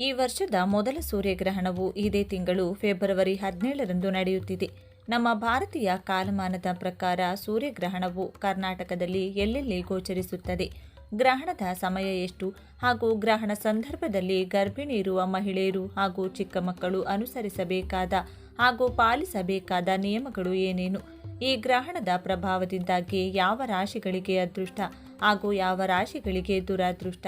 ಈ ವರ್ಷದ ಮೊದಲ ಸೂರ್ಯಗ್ರಹಣವು ಇದೇ ತಿಂಗಳು ಫೆಬ್ರವರಿ ಹದಿನೇಳರಂದು ನಡೆಯುತ್ತಿದೆ. ನಮ್ಮ ಭಾರತೀಯ ಕಾಲಮಾನದ ಪ್ರಕಾರ ಸೂರ್ಯಗ್ರಹಣವು ಕರ್ನಾಟಕದಲ್ಲಿ ಎಲ್ಲೆಲ್ಲಿ ಗೋಚರಿಸುತ್ತದೆ? ಗ್ರಹಣದ ಸಮಯ ಎಷ್ಟು? ಹಾಗೂ ಗ್ರಹಣ ಸಂದರ್ಭದಲ್ಲಿ ಗರ್ಭಿಣಿ ಇರುವ ಮಹಿಳೆಯರು ಹಾಗೂ ಚಿಕ್ಕ ಮಕ್ಕಳು ಅನುಸರಿಸಬೇಕಾದ ಹಾಗೂ ಪಾಲಿಸಬೇಕಾದ ನಿಯಮಗಳು ಏನೇನು? ಈ ಗ್ರಹಣದ ಪ್ರಭಾವದಿಂದಾಗಿ ಯಾವ ರಾಶಿಗಳಿಗೆ ಅದೃಷ್ಟ ಹಾಗೂ ಯಾವ ರಾಶಿಗಳಿಗೆ ದುರಾದೃಷ್ಟ?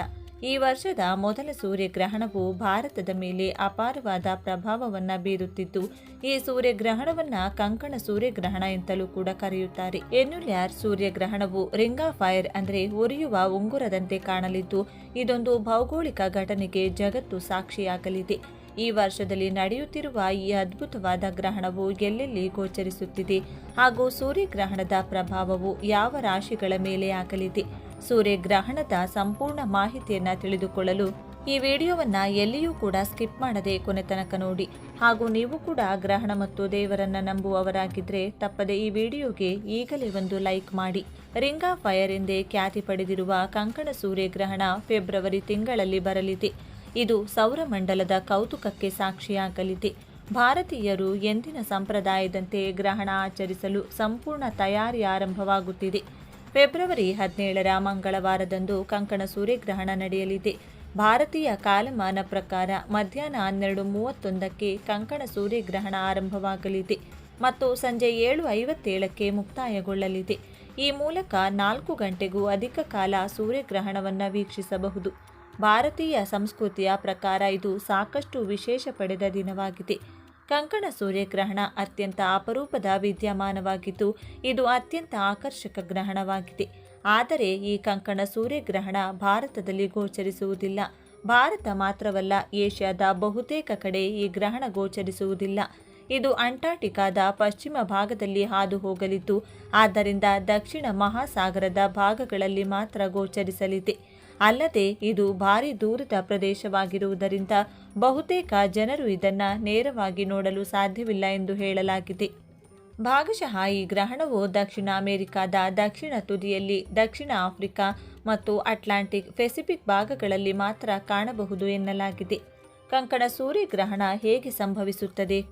ಈ ವರ್ಷದ ಮೊದಲ ಸೂರ್ಯಗ್ರಹಣವು ಭಾರತದ ಮೇಲೆ ಅಪಾರವಾದ ಪ್ರಭಾವವನ್ನು ಬೀರುತ್ತಿದ್ದು, ಈ ಸೂರ್ಯಗ್ರಹಣವನ್ನ ಕಂಕಣ ಸೂರ್ಯಗ್ರಹಣ ಎಂತಲೂ ಕೂಡ ಕರೆಯುತ್ತಾರೆ. ಎನ್ಯುಲ್ಯಾರ್ ಸೂರ್ಯಗ್ರಹಣವು ರಿಂಗಾ ಫೈರ್ ಅಂದರೆ ಉರಿಯುವ ಉಂಗುರದಂತೆ ಕಾಣಲಿದ್ದು, ಇದೊಂದು ಭೌಗೋಳಿಕ ಘಟನೆಗೆ ಜಗತ್ತು ಸಾಕ್ಷಿಯಾಗಲಿದೆ. ಈ ವರ್ಷದಲ್ಲಿ ನಡೆಯುತ್ತಿರುವ ಈ ಅದ್ಭುತವಾದ ಗ್ರಹಣವು ಎಲ್ಲೆಲ್ಲಿ ಗೋಚರಿಸುತ್ತಿದೆ ಹಾಗೂ ಸೂರ್ಯಗ್ರಹಣದ ಪ್ರಭಾವವು ಯಾವ ರಾಶಿಗಳ ಮೇಲೆ ಆಗಲಿದೆ? ಸೂರ್ಯಗ್ರಹಣದ ಸಂಪೂರ್ಣ ಮಾಹಿತಿಯನ್ನು ತಿಳಿದುಕೊಳ್ಳಲು ಈ ವಿಡಿಯೋವನ್ನ ಎಲ್ಲಿಯೂ ಕೂಡ ಸ್ಕಿಪ್ ಮಾಡದೆ ಕೊನೆ ತನಕ ನೋಡಿ. ಹಾಗೂ ನೀವು ಕೂಡ ಗ್ರಹಣ ಮತ್ತು ದೇವರನ್ನ ನಂಬುವವರಾಗಿದ್ರೆ ತಪ್ಪದೆ ಈ ವಿಡಿಯೋಗೆ ಈಗಲೇ ಒಂದು ಲೈಕ್ ಮಾಡಿ. ರಿಂಗ್ ಆಫ್ ಫೈರ್ ಎಂದೇ ಖ್ಯಾತಿ ಪಡೆದಿರುವ ಕಂಕಣ ಸೂರ್ಯಗ್ರಹಣ ಫೆಬ್ರವರಿ ತಿಂಗಳಲ್ಲಿ ಬರಲಿದೆ. ಇದು ಸೌರಮಂಡಲದ ಕೌತುಕಕ್ಕೆ ಸಾಕ್ಷಿಯಾಗಲಿದೆ. ಭಾರತೀಯರು ಎಂದಿನ ಸಂಪ್ರದಾಯದಂತೆ ಗ್ರಹಣ ಆಚರಿಸಲು ಸಂಪೂರ್ಣ ತಯಾರಿ ಆರಂಭವಾಗುತ್ತಿದೆ. ಫೆಬ್ರವರಿ ಹದಿನೇಳರ ಮಂಗಳವಾರದಂದು ಕಂಕಣ ಸೂರ್ಯಗ್ರಹಣ ನಡೆಯಲಿದೆ. ಭಾರತೀಯ ಕಾಲಮಾನ ಪ್ರಕಾರ ಮಧ್ಯಾಹ್ನ ಹನ್ನೆರಡು ಮೂವತ್ತೊಂದಕ್ಕೆ ಕಂಕಣ ಸೂರ್ಯಗ್ರಹಣ ಆರಂಭವಾಗಲಿದೆ ಮತ್ತು ಸಂಜೆ ಏಳು ಐವತ್ತೇಳಕ್ಕೆ ಮುಕ್ತಾಯಗೊಳ್ಳಲಿದೆ. ಈ ಮೂಲಕ ನಾಲ್ಕು ಗಂಟೆಗೂ ಅಧಿಕ ಕಾಲ ಸೂರ್ಯಗ್ರಹಣವನ್ನು ವೀಕ್ಷಿಸಬಹುದು. ಭಾರತೀಯ ಸಂಸ್ಕೃತಿಯ ಪ್ರಕಾರ ಇದು ಸಾಕಷ್ಟು ವಿಶೇಷ ಪಡೆದ ದಿನವಾಗಿದೆ. ಕಂಕಣ ಸೂರ್ಯಗ್ರಹಣ ಅತ್ಯಂತ ಅಪರೂಪದ ವಿದ್ಯಮಾನವಾಗಿದ್ದು, ಇದು ಅತ್ಯಂತ ಆಕರ್ಷಕ ಗ್ರಹಣವಾಗಿದೆ. ಆದರೆ ಈ ಕಂಕಣ ಸೂರ್ಯಗ್ರಹಣ ಭಾರತದಲ್ಲಿ ಗೋಚರಿಸುವುದಿಲ್ಲ. ಭಾರತ ಮಾತ್ರವಲ್ಲ, ಏಷ್ಯಾದ ಬಹುತೇಕ ಕಡೆ ಈ ಗ್ರಹಣ ಗೋಚರಿಸುವುದಿಲ್ಲ. ಇದು ಅಂಟಾರ್ಟಿಕಾದ ಪಶ್ಚಿಮ ಭಾಗದಲ್ಲಿ ಹಾದು ಹೋಗಲಿದ್ದು ಆದ್ದರಿಂದ ದಕ್ಷಿಣ ಮಹಾಸಾಗರದ ಭಾಗಗಳಲ್ಲಿ ಮಾತ್ರ ಗೋಚರಿಸಲಿದೆ. ಅಲ್ಲದೆ ಇದು ಭಾರಿ ದೂರದ ಪ್ರದೇಶವಾಗಿರುವುದರಿಂದ ಬಹುತೇಕ ಜನರು ಇದನ್ನು ನೇರವಾಗಿ ನೋಡಲು ಸಾಧ್ಯವಿಲ್ಲ ಎಂದು ಹೇಳಲಾಗಿದೆ. ಭಾಗಶಃ ಈ ಗ್ರಹಣವು ದಕ್ಷಿಣ ಅಮೆರಿಕಾದ ದಕ್ಷಿಣ ತುದಿಯಲ್ಲಿ ದಕ್ಷಿಣ ಆಫ್ರಿಕಾ ಮತ್ತು ಅಟ್ಲಾಂಟಿಕ್ ಪೆಸಿಫಿಕ್ ಭಾಗಗಳಲ್ಲಿ ಮಾತ್ರ ಕಾಣಬಹುದು ಎನ್ನಲಾಗಿದೆ. ಕಂಕಣ ಸೂರ್ಯಗ್ರಹಣ ಹೇಗೆ ಸಂಭವಿಸುತ್ತದೆ?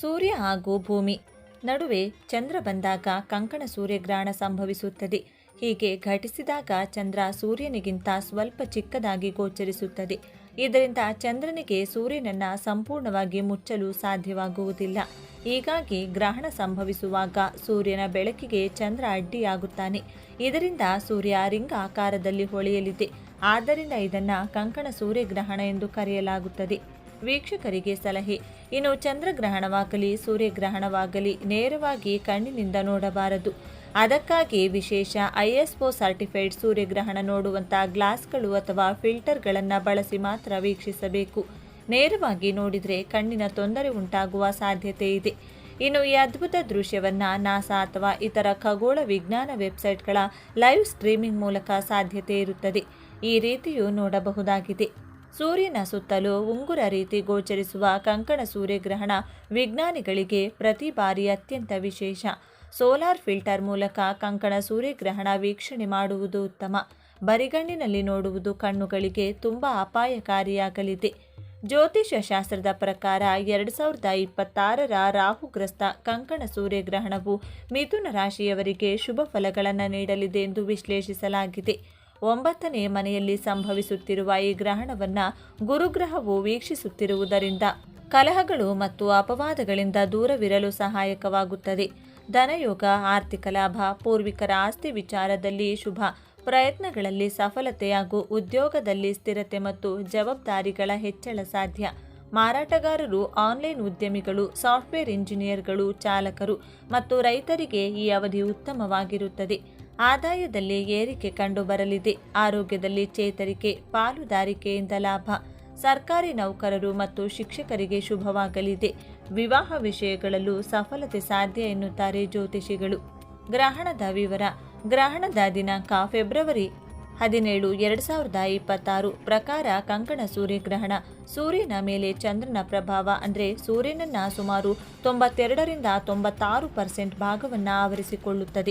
ಸೂರ್ಯ ಹಾಗೂ ಭೂಮಿ. ನಡುವೆ ಚಂದ್ರ ಬಂದಾಗ ಕಂಕಣ ಸೂರ್ಯಗ್ರಹಣ ಸಂಭವಿಸುತ್ತದೆ. ಹೀಗೆ ಘಟಿಸಿದಾಗ ಚಂದ್ರ ಸೂರ್ಯನಿಗಿಂತ ಸ್ವಲ್ಪ ಚಿಕ್ಕದಾಗಿ ಗೋಚರಿಸುತ್ತದೆ. ಇದರಿಂದ ಚಂದ್ರನಿಗೆ ಸೂರ್ಯನನ್ನ ಸಂಪೂರ್ಣವಾಗಿ ಮುಚ್ಚಲು ಸಾಧ್ಯವಾಗುವುದಿಲ್ಲ. ಹೀಗಾಗಿ ಗ್ರಹಣ ಸಂಭವಿಸುವಾಗ ಸೂರ್ಯನ ಬೆಳಕಿಗೆ ಚಂದ್ರ ಅಡ್ಡಿಯಾಗುತ್ತಾನೆ. ಇದರಿಂದ ಸೂರ್ಯ ರಿಂಗ ಆಕಾರದಲ್ಲಿ ಹೊಳೆಯಲಿದೆ. ಆದ್ದರಿಂದ ಇದನ್ನ ಕಂಕಣ ಸೂರ್ಯಗ್ರಹಣ ಎಂದು ಕರೆಯಲಾಗುತ್ತದೆ. ವೀಕ್ಷಕರಿಗೆ ಸಲಹೆ, ಇನ್ನು ಚಂದ್ರಗ್ರಹಣವಾಗಲಿ, ಸೂರ್ಯಗ್ರಹಣವಾಗಲಿ, ನೇರವಾಗಿ ಕಣ್ಣಿನಿಂದ ನೋಡಬಾರದು. ಅದಕ್ಕಾಗಿ ವಿಶೇಷ ಐಎಸ್ಒ ಸರ್ಟಿಫೈಡ್ ಸೂರ್ಯಗ್ರಹಣ ನೋಡುವಂಥ ಗ್ಲಾಸ್ಗಳು ಅಥವಾ ಫಿಲ್ಟರ್ಗಳನ್ನು ಬಳಸಿ ಮಾತ್ರ ವೀಕ್ಷಿಸಬೇಕು. ನೇರವಾಗಿ ನೋಡಿದರೆ ಕಣ್ಣಿನ ತೊಂದರೆ ಉಂಟಾಗುವ ಸಾಧ್ಯತೆ ಇದೆ. ಇನ್ನು ಈ ಅದ್ಭುತ ದೃಶ್ಯವನ್ನು ನಾಸಾ ಅಥವಾ ಇತರ ಖಗೋಳ ವಿಜ್ಞಾನ ವೆಬ್ಸೈಟ್ಗಳ ಲೈವ್ ಸ್ಟ್ರೀಮಿಂಗ್ ಮೂಲಕ ಸಾಧ್ಯತೆ ಇರುತ್ತದೆ. ಈ ರೀತಿಯೂ ನೋಡಬಹುದಾಗಿದೆ. ಸೂರ್ಯನ ಸುತ್ತಲೂ ಉಂಗುರ ರೀತಿ ಗೋಚರಿಸುವ ಕಂಕಣ ಸೂರ್ಯಗ್ರಹಣ ವಿಜ್ಞಾನಿಗಳಿಗೆ ಪ್ರತಿ ಬಾರಿ ಅತ್ಯಂತ ವಿಶೇಷ. ಸೋಲಾರ್ ಫಿಲ್ಟರ್ ಮೂಲಕ ಕಂಕಣ ಸೂರ್ಯಗ್ರಹಣ ವೀಕ್ಷಣೆ ಮಾಡುವುದು ಉತ್ತಮ. ಬರಿಗಣ್ಣಿನಲ್ಲಿ ನೋಡುವುದು ಕಣ್ಣುಗಳಿಗೆ ತುಂಬ ಅಪಾಯಕಾರಿಯಾಗಲಿದೆ. ಜ್ಯೋತಿಷ್ಯ ಶಾಸ್ತ್ರದ ಪ್ರಕಾರ ಎರಡು ಸಾವಿರದ ಇಪ್ಪತ್ತಾರರ ರಾಹುಗ್ರಸ್ತ ಕಂಕಣ ಸೂರ್ಯಗ್ರಹಣವು ಮಿಥುನ ರಾಶಿಯವರಿಗೆ ಶುಭ ಫಲಗಳನ್ನು ನೀಡಲಿದೆ ಎಂದು ವಿಶ್ಲೇಷಿಸಲಾಗಿದೆ. ಒಂಬತ್ತನೇ ಮನೆಯಲ್ಲಿ ಸಂಭವಿಸುತ್ತಿರುವ ಈ ಗ್ರಹಣವನ್ನು ಗುರುಗ್ರಹವು ವೀಕ್ಷಿಸುತ್ತಿರುವುದರಿಂದ ಕಲಹಗಳು ಮತ್ತು ಅಪವಾದಗಳಿಂದ ದೂರವಿರಲು ಸಹಾಯಕವಾಗುತ್ತದೆ. ಧನಯೋಗ, ಆರ್ಥಿಕ ಲಾಭ, ಪೂರ್ವಿಕರ ಆಸ್ತಿ ವಿಚಾರದಲ್ಲಿ ಶುಭ. ಪ್ರಯತ್ನಗಳಲ್ಲಿ ಸಫಲತೆ ಹಾಗೂ ಉದ್ಯೋಗದಲ್ಲಿ ಸ್ಥಿರತೆ ಮತ್ತು ಜವಾಬ್ದಾರಿಗಳ ಹೆಚ್ಚಳ ಸಾಧ್ಯ. ಮಾರಾಟಗಾರರು, ಆನ್ಲೈನ್ ಉದ್ಯಮಿಗಳು, ಸಾಫ್ಟ್ವೇರ್ ಇಂಜಿನಿಯರ್ಗಳು, ಚಾಲಕರು ಮತ್ತು ರೈತರಿಗೆ ಈ ಅವಧಿ ಉತ್ತಮವಾಗಿರುತ್ತದೆ. ಆದಾಯದಲ್ಲಿ ಏರಿಕೆ ಕಂಡುಬರಲಿದೆ. ಆರೋಗ್ಯದಲ್ಲಿ ಚೇತರಿಕೆ, ಪಾಲುದಾರಿಕೆಯಿಂದ ಲಾಭ. ಸರ್ಕಾರಿ ನೌಕರರು ಮತ್ತು ಶಿಕ್ಷಕರಿಗೆ ಶುಭವಾಗಲಿದೆ. ವಿವಾಹ ವಿಷಯಗಳಲ್ಲೂ ಸಫಲತೆ ಸಾಧ್ಯ ಎನ್ನುತ್ತಾರೆ ಜ್ಯೋತಿಷಿಗಳು. ಗ್ರಹಣದ ವಿವರ ಗ್ರಹಣದ ದಿನಾಂಕ ಫೆಬ್ರವರಿ ಹದಿನೇಳು, ಎರಡು ಸಾವಿರದ ಇಪ್ಪತ್ತಾರು ಪ್ರಕಾರ ಕಂಕಣ ಸೂರ್ಯಗ್ರಹಣ. ಸೂರ್ಯನ ಮೇಲೆ ಚಂದ್ರನ ಪ್ರಭಾವ ಅಂದರೆ ಸೂರ್ಯನನ್ನ ಸುಮಾರು ತೊಂಬತ್ತೆರಡರಿಂದ ತೊಂಬತ್ತಾರು ಪರ್ಸೆಂಟ್ ಭಾಗವನ್ನು ಆವರಿಸಿಕೊಳ್ಳುತ್ತದೆ.